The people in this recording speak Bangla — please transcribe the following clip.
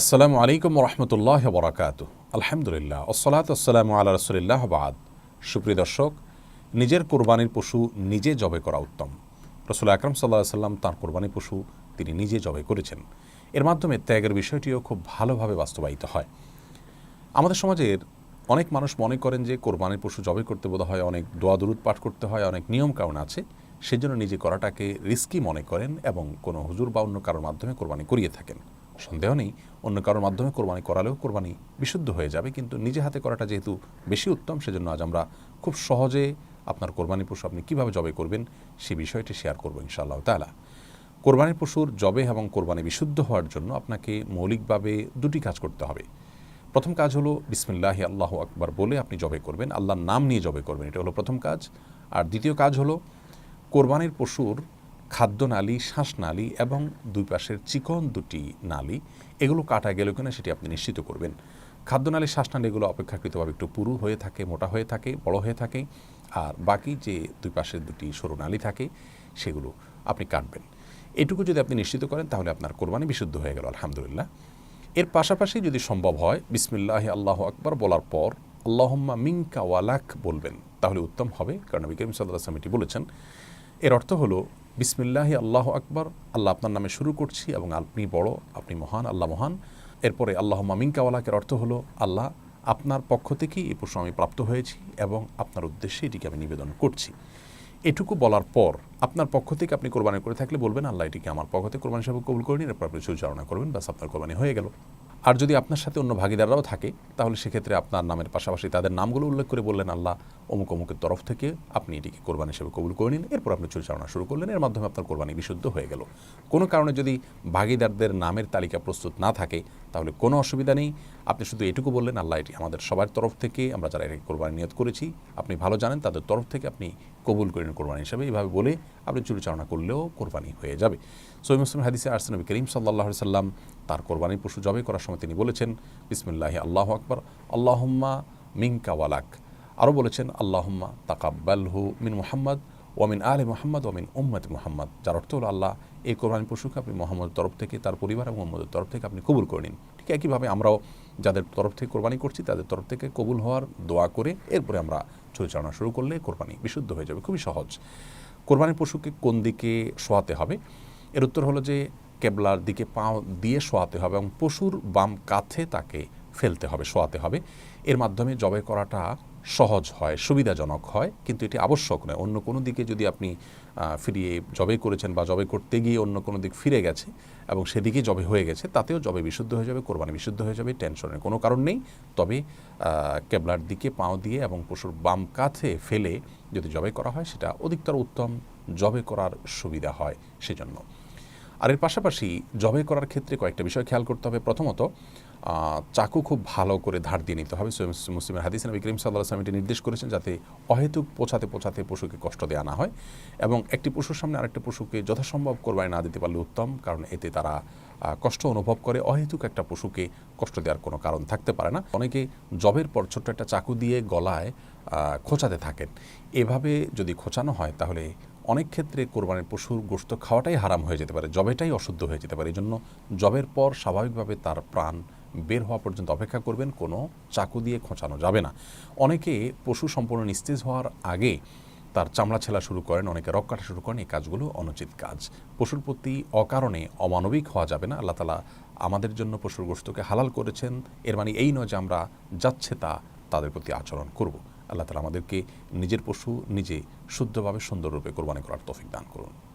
আসসালামু আলাইকুম রহমতুল্লাহ বরাকাত আলহামদুলিল্লাহ। ওসলাত আসসালামু আল্লাহ রসুলিল্লাহ বাদ। সুপ্রিয় দর্শক, নিজের কোরবানির পশু নিজে জবে করা উত্তম। রসুল আকরম সাল্লাহ সাল্লাম তাঁর কোরবানি পশু তিনি নিজে জবে করেছেন। এর মাধ্যমে ত্যাগের বিষয়টিও খুব ভালোভাবে বাস্তবায়িত হয়। আমাদের সমাজের অনেক মানুষ মনে করেন যে কোরবানির পশু জবে করতে বোধ হয় অনেক দোয়া দরুদ পাঠ করতে হয়, অনেক নিয়ম কারণ আছে। সেজন্য নিজে করাটাকে রিস্কি মনে করেন এবং কোনো হুজুর বা অন্য কারোর মাধ্যমে কোরবানি করিয়ে থাকেন। সন্দেহ নেই, অন্য কারোর মাধ্যমে কোরবানি করালেও কোরবানি বিশুদ্ধ হয়ে যাবে, কিন্তু নিজে হাতে করাটা যেহেতু বেশি উত্তম, সেজন্য আজ আমরা খুব সহজে আপনার কোরবানি পশু আপনি কীভাবে জবে করবেন সেই বিষয়টি শেয়ার করব ইনশাআল্লাহ তালা কোরবানির পশুর জবে এবং কোরবানি বিশুদ্ধ হওয়ার জন্য আপনাকে মৌলিকভাবে দুটি কাজ করতে হবে। প্রথম কাজ হলো বিসমিল্লাহি আল্লাহ আকবার বলে আপনি জবে করবেন, আল্লাহর নাম নিয়ে জবে করবেন, এটা হলো প্রথম কাজ। আর দ্বিতীয় কাজ হলো কোরবানির পশুর খাদ্যনালী, শ্বাসনালী এবং দুই পাশের চিকন দুটি নালী, এগুলো কাটা গেল কিনা সেটি আপনি নিশ্চিত করবেন। খাদ্যনালী, শ্বাসনালী এগুলো অপেক্ষাকৃতভাবে একটু পুরু হয়ে থাকে, মোটা হয়ে থাকে, বড় হয়ে থাকে। আর বাকি যে দুই পাশের দুটি সরু নালী থাকে, সেগুলো আপনি কাটবেন। এটুকু যদি আপনি নিশ্চিত করেন, তাহলে আপনার কোরবানি বিশুদ্ধ হয়ে গেল, আলহামদুলিল্লাহ। এর পাশাপাশি যদি সম্ভব হয়, বিসমিল্লাহ আল্লাহ আকবর বলার পর আল্লাহম্মা মিঙ্কা ওয়ালাক বলবেন, তাহলে উত্তম হবে। কারণ নবী সাল্লাহ আসলাম এটি বলেছেন। এর অর্থ হলো বিসমিল্লাহ, আল্লাহ আকবর, আল্লাহ আপনার নামে শুরু করছি এবং আপনি বড়, আপনি মহান, আল্লাহ মহান। এরপরে আল্লাহ মামিনকাওয়ালাকের অর্থ হলো, আল্লাহ আপনার পক্ষ থেকেই এই প্রশ্ন আমি প্রাপ্ত হয়েছি এবং আপনার উদ্দেশ্যে এটিকে আমি নিবেদন করছি। এটুকু বলার পর আপনার পক্ষ থেকে আপনি কোরবানি করে থাকলে বলবেন, আল্লাহ এটিকে আমার পক্ষ থেকে কোরবানি হিসাবে কবুল করে নিন এরপর আপনি সুচারণা করবেন, ব্যাস আপনার কোরবানি হয়ে গেল। আর যদি আপনার সাথে অন্য ভাগিদাররাও থাকে, তাহলে সেক্ষেত্রে আপনার নামের পাশাপাশি তাদের নামগুলো উল্লেখ করে বললেন আল্লাহ, অমুক অমুকের তরফ থেকে আপনি এটিকে কোরবানি হিসেবে কবুল করে নিন এরপর আপনি পরিচালনা শুরু করলেন। এর মাধ্যমে আপনার কোরবানি বিশুদ্ধ হয়ে গেল। কোনো কারণে যদি ভাগিদারদের নামের তালিকা প্রস্তুত না থাকে, তাহলে কোনো অসুবিধা নেই। আপনি শুধু এটুকু বললেন, আল্লাহ, এটি আমাদের সবার তরফ থেকে, আমরা যারা এটাকে কোরবানি নিয়ত করেছি, আপনি ভালো জানেন, তাদের তরফ থেকে আপনি কবুল করেন কোরবানি হিসাবে। এইভাবে বলে আপনি চুরিচালনা করলেও কোরবানি হয়ে যাবে। সৈম মুসলিম হাদিসে আরসেন নবী করিম সাল্লাহ সাল্লাম তার কোরবানির পশু জবে করার সময় তিনি বলেছেন, বিসমিল্লাহ আল্লাহ আকবর, আল্লাহম্মা মিঙ্কা ওয়ালাক আরও বলেছেন, আল্লাহম্মা তাকাব্বালহু মিন মোহাম্মদ ওয়ামিন আলে মোহাম্মদ ওয়ামিন উম্মদ মোহাম্মদ। যার অর্থ হল আল্লাহ এই কোরবানি পশুকে আপনি মোহাম্মদের তরফ থেকে, তার পরিবার এবং মোহাম্মদের তরফ থেকে আপনি কবুল করে নিন। ঠিক একইভাবে আমরাও যাদের তরফ থেকে কোরবানি করছি, তাদের তরফ থেকে কবুল হওয়ার দোয়া করে এরপরে আমরা পরিচালনা শুরু করলে কোরবানি বিশুদ্ধ হয়ে যাবে। খুবই সহজ। কোরবানির পশুকে কোন দিকে শোয়াতে হবে? এর উত্তর হলো যে কেবলার দিকে পা দিয়ে শোয়াতে হবে এবং পশুর বাম কাঁধে তাকে ফেলতে হবে, শোয়াতে হবে। এর মাধ্যমে জবাই করাটা সহজ হয়, সুবিধাজনক হয়, কিন্তু এটি আবশ্যক নয়। অন্য কোনো দিকে যদি আপনি ফিরিয়ে জবে করেছেন বা জবে করতে গিয়ে অন্য কোনো দিক ফিরে গেছে এবং সেদিকে জবে হয়ে গেছে, তাতেও জবে বিশুদ্ধ হয়ে যাবে, কোরবানি বিশুদ্ধ হয়ে যাবে, টেনশনের কোনো কারণ নেই। তবে কেবলার দিকে পাও দিয়ে এবং পশুর বাম কাছে ফেলে যদি জবে করা হয়, সেটা অধিকতর উত্তম জবে করার সুবিধা হয় সেজন্য। আর এর পাশাপাশি জবে করার ক্ষেত্রে কয়েকটা বিষয় খেয়াল করতে হবে। প্রথমত চাকু খুব ভালো করে ধার দিয়ে নিতে হবে। মুসলিমের হাদিস নবী করিম সাল্লাহ আসলাম এটি নির্দেশ করেছেন যাতে অহেতুক পোছাতে পোছাতে পশুকে কষ্ট দেওয়া না হয় এবং একটি পশুর সামনে আরেকটি পশুকে যথাসম্ভব কোরবানি না দিতে পারলে উত্তম, কারণ এতে তারা কষ্ট অনুভব করে। অহেতুক একটা পশুকে কষ্ট দেওয়ার কোনো কারণ থাকতে পারে না। অনেকে জবের পর ছোট্ট একটা চাকু দিয়ে গলায় খোঁচাতে থাকেন। এভাবে যদি খোঁচানো হয় তাহলে অনেক ক্ষেত্রে কোরবানির পশুর গোস্ত খাওয়াটাই হারাম হয়ে যেতে পারে, জবেটাই অশুদ্ধ হয়ে যেতে পারে। এই জন্য জবের পর স্বাভাবিকভাবে তার প্রাণ বের হওয়া পর্যন্ত অপেক্ষা করবেন, কোনো চাকু দিয়ে খোঁচানো যাবে না। অনেকে পশু সম্পূর্ণ নিস্তেজ হওয়ার আগে তার চামড়া ছেলা শুরু করেন, অনেকে রক কাটা শুরু করেন, এই কাজগুলো অনুচিত কাজ। পশুর প্রতি অকারণে অমানবিক হওয়া যাবে না। আল্লাহ তালা আমাদের জন্য পশুর গোস্তকে হালাল করেছেন। এর মানে এই নয় যে আমরা যাচ্ছে তা তাদের প্রতি আচরণ করব। আল্লাহ তালা আমাদেরকে নিজের পশু নিজে শুদ্ধভাবে সুন্দররূপে কোরবানি করার তফিক দান করুন।